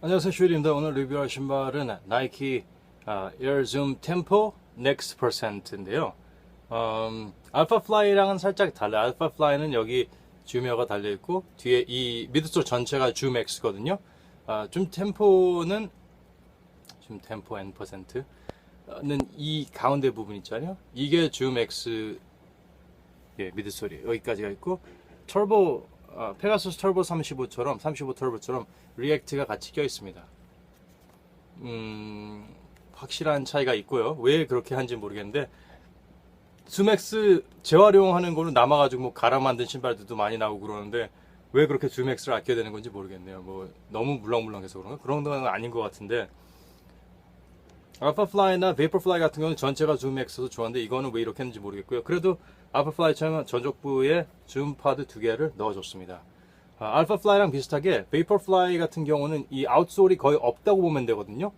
안녕하세요 슈리입니다. 오늘 리뷰할 신발은 나이키 아, 에어줌 템포 넥스 퍼센트 인데요. 음, 알파 플라이랑은 살짝 달라요. 알파 플라이는 여기 줌웨어가 달려있고 뒤에 이 미드솔 전체가 줌 X거든요. 아, 줌 템포는 줌 템포 N 퍼센트는 이 가운데 부분 있잖아요. 이게 줌 X 예, 미드솔이에요. 여기까지가 있고 터보 어, 페가수스 터보 35처럼 35 터보처럼 리액트가 같이 껴 있습니다. 음, 확실한 차이가 있고요. 왜 그렇게 한지 모르겠는데 줌엑스 재활용하는 거로 남아가지고 뭐 갈아 만든 신발들도 많이 나오고 그러는데 왜 그렇게 줌엑스를 아껴야 되는 건지 모르겠네요. 뭐 너무 물렁물렁해서 그런가 그런 건 아닌 것 같은데 알파플라이나 베이퍼플라이 같은 경우는 전체가 줌엑스도 좋았는데 이거는 왜 이렇게 했는지 모르겠고요. 그래도 알파플라이처럼 전족부에 줌 파드 두 개를 넣어줬습니다. 아, 알파플라이랑 비슷하게 베이퍼플라이 같은 경우는 이 아웃솔이 거의 없다고 보면 되거든요.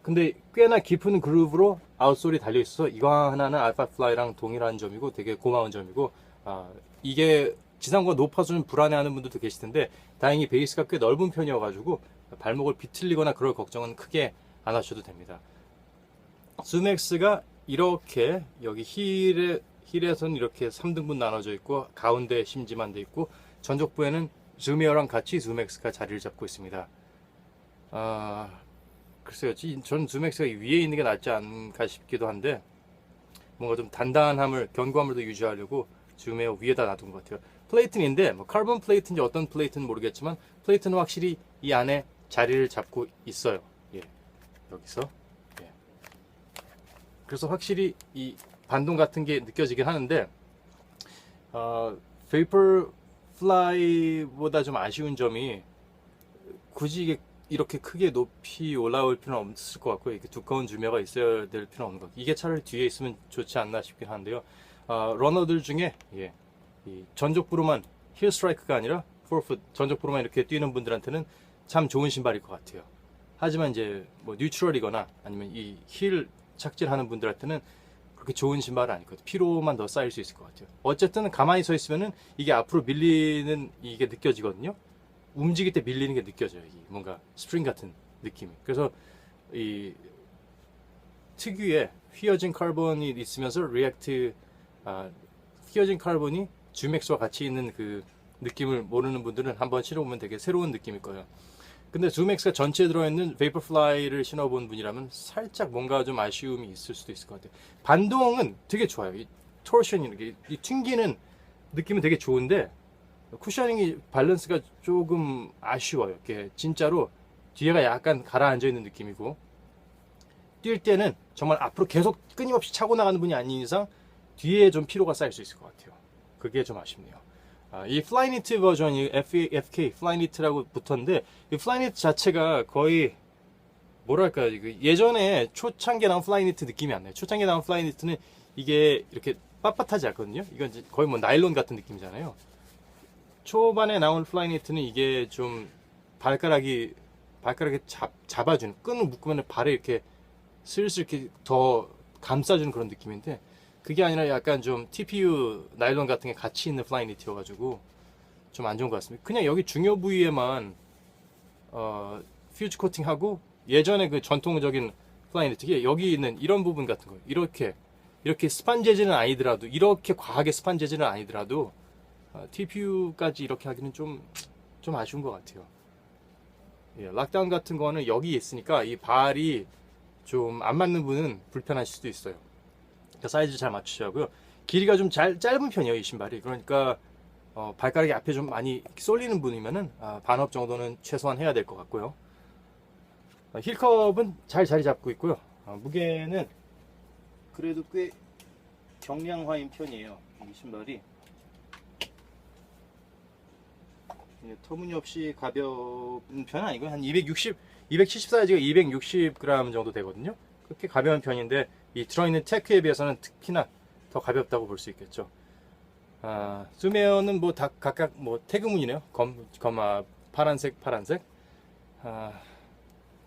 근데 꽤나 깊은 그루브로 아웃솔이 달려 있어서 이거 하나는 알파플라이랑 동일한 점이고 되게 고마운 점이고 아, 이게 지상과 높아서 좀 불안해하는 분들도 계실 텐데 다행히 베이스가 꽤 넓은 편이어가지고 발목을 비틀리거나 그럴 걱정은 크게 안 하셔도 됩니다. 줌엑스가 이렇게 여기 힐에 힐에서는 이렇게 3등분 나눠져 있고 가운데 심지만 돼 있고 전족부에는 줌웨어랑 같이 줌엑스가 자리를 잡고 있습니다. 아 글쎄요, 지- 저는 줌엑스가 위에 있는 게 낫지 않을까 싶기도 한데 뭔가 좀 단단함을 견고함을 유지하려고 줌웨어 위에다 놔둔 것 같아요. 플레이튼인데 뭐 카본 플레이튼인지 어떤 플레이튼은 모르겠지만 플레이튼은 확실히 이 안에 자리를 잡고 있어요. 예, 여기서 예. 그래서 확실히 이 반동 같은 게 느껴지긴 하는데 어, 베이퍼 플라이보다 좀 아쉬운 점이 굳이 이게 이렇게 크게 높이 올라올 필요는 없을 것 같고요. 이렇게 두꺼운 주매가 있어야 될 필요는 없는 것 같고 이게 차라리 뒤에 있으면 좋지 않나 싶긴 한데요. 어, 러너들 중에 예, 이 전족부로만 힐 스트라이크가 아니라 포풋 전족부로만 이렇게 뛰는 분들한테는 참 좋은 신발일 것 같아요. 하지만 이제 뭐 뉴트럴이거나 아니면 이 힐 착질하는 분들한테는 그렇게 좋은 신발은 아니거든요. 피로만 더 쌓일 수 있을 것 같아요. 어쨌든 가만히 서 있으면은 이게 앞으로 밀리는 이게 느껴지거든요. 움직일 때 밀리는 게 느껴져요. 이 뭔가 스프링 같은 느낌이. 그래서 이 특유의 휘어진 카본이 있으면서 리액트 아, 휘어진 카본이 주맥스와 같이 있는 그 느낌을 모르는 분들은 한번 신어보면 되게 새로운 느낌일 거예요. 근데 줌엑스가 전체에 들어있는 베이퍼플라이를 신어본 분이라면 살짝 뭔가 좀 아쉬움이 있을 수도 있을 것 같아요. 반동은 되게 좋아요. 이 토션이 이렇게 이 튕기는 느낌은 되게 좋은데 쿠셔닝이 밸런스가 조금 아쉬워요. 이렇게 진짜로 뒤에가 약간 가라앉아 있는 느낌이고 뛸 때는 정말 앞으로 계속 끊임없이 차고 나가는 분이 아닌 이상 뒤에 좀 피로가 쌓일 수 있을 것 같아요. 그게 좀 아쉽네요. 아, 이 플라이니트 버전이 FK 플라이니트라고 붙었는데 이 플라이니트 자체가 거의 뭐랄까 이거 예전에 초창기에 나온 플라이니트 느낌이 안 나요. 초창기에 나온 플라이니트는 이게 이렇게 빳빳하지 않거든요. 이건 이제 거의 뭐 나일론 같은 느낌이잖아요. 초반에 나온 플라이니트는 이게 좀 발가락이 발가락에 잡, 잡아주는 끈을 묶으면 발에 이렇게 슬슬 이렇게 더 감싸주는 그런 느낌인데 그게 아니라 약간 좀 TPU 나일론 같은 게 같이 있는 플라이니트여가지고 좀 안 좋은 것 같습니다. 그냥 여기 중요 부위에만 어, 퓨즈 코팅하고 예전에 그 전통적인 플라이니트 이게 여기 있는 이런 부분 같은 거 이렇게 이렇게 스판 재질은 아니더라도 이렇게 과하게 스판 재질은 아니더라도 어, TPU까지 이렇게 하기는 좀, 좀 아쉬운 것 같아요. 예, 락다운 같은 거는 여기 있으니까 이 발이 좀 안 맞는 분은 불편하실 수도 있어요. 그러니까 사이즈 잘 맞추셔야고요. 길이가 좀 잘, 짧은 편이에요, 이 신발이. 그러니까 어, 발가락이 앞에 좀 많이 쏠리는 분이면은 아, 반업 정도는 최소한 해야 될 것 같고요. 어, 힐컵은 잘 자리 잡고 있고요. 어, 무게는 그래도 꽤 경량화인 편이에요. 이 신발이. 예, 터무니없이 가벼운 편은 아니고요. 한 260, 270 사이즈가 260g 정도 되거든요. 그렇게 가벼운 편인데 이 들어있는 테크에 비해서는 특히나 더 가볍다고 볼 수 있겠죠. 아, 줌웨어는 뭐 다 각각 뭐 태그문이네요. 검, 검아 파란색, 파란색. 아,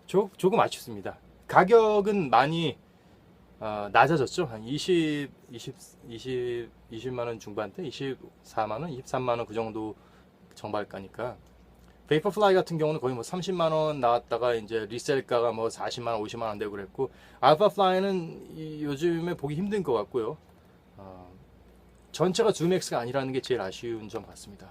조, 조금 아쉽습니다. 가격은 많이 아, 낮아졌죠. 한 20, 20, 20, 20만 원 중반대, 24만 원, 23만 원 그 정도 정발가니까 베이퍼플라이 같은 경우는 거의 뭐 30만 원 나왔다가 이제 리셀가가 뭐 40만 원, 50만 원 되고 그랬고 알파플라이는 이- 요즘에 보기 힘든 것 같고요. 어, 전체가 줌엑스가 아니라는 게 제일 아쉬운 점 같습니다.